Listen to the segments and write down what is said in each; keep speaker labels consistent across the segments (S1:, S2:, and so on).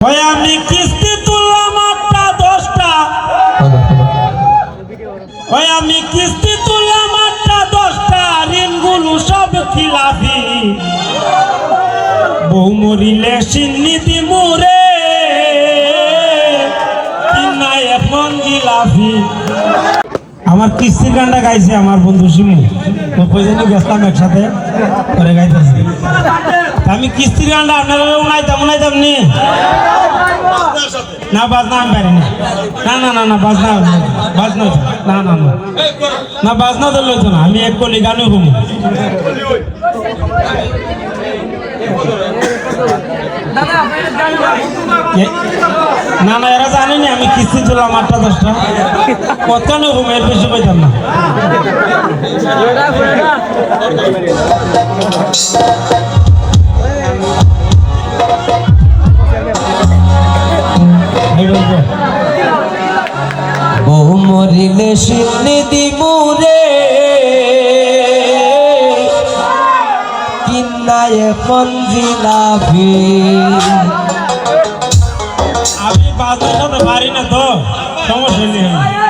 S1: আমি কিস্তি তুললাম আটটা, দশটা। ওই আমি কিস্তি তুললাম আটটা, দশটা। ঋণগুলো সব খিলাফি। বউ মরিলে সিন্নিতি মুরে এখন জিলাফি আমার কিস্তির গানটা গাইছে আমার বন্ধু শিমু। তো কইজনে গেছিলাম একসাথে করে গাইতেছি। আমি কিস্তির গানটা আপনারা উনাইতাম উনাইতাম নি বাজনা আমি পারি না। না না না না বাজনা বাজনা না। না না। না বাজনা তো লইতো না। আমি এক কলি গানও ঘুমো না না এরা জানেনি আমি কিস্তি তুলাম আটটা দশটা। কত না ঘুমো এর বেশি পাইতাম না।
S2: সিন্নি দিমুরে। কিন্নায় এখন জিলাপি
S1: আমি বাজার পারি না তো সমস্যা নেই।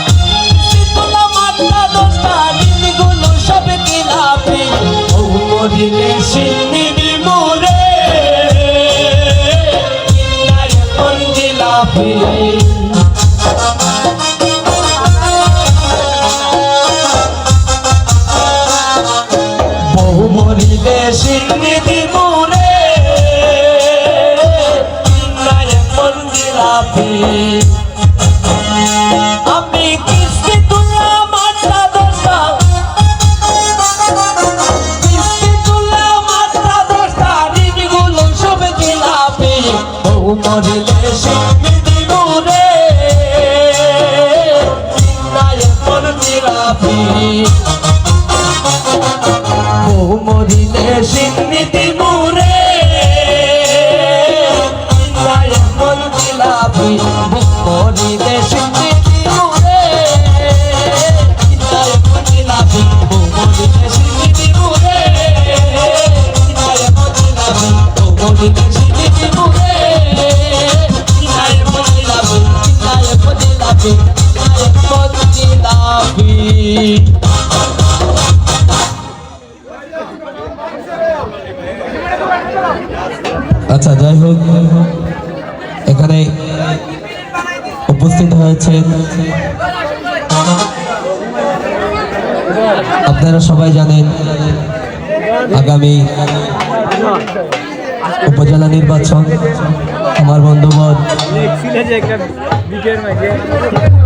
S1: দশটা ঋণগুলো সব
S2: জিলাপি বহু মরিলে সিন্নি জিলাপি বহু মরিলে মুরে। চিন্তায় মন বহু মরিলে মুরে। চিন্তায় মন জিলাপি বহু মরিলে মুরে। চিন্তায় মন জিলাপি বহু মরিলে সিন্নিতি মুরে। চিন্তায় মন আচ্ছা যাই হোক, এখানে উপস্থিত হয়েছে আপনারা সবাই জানেন আগামী উপজেলা নির্বাচন। আমার বন্ধুবর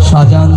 S2: শাহজাহান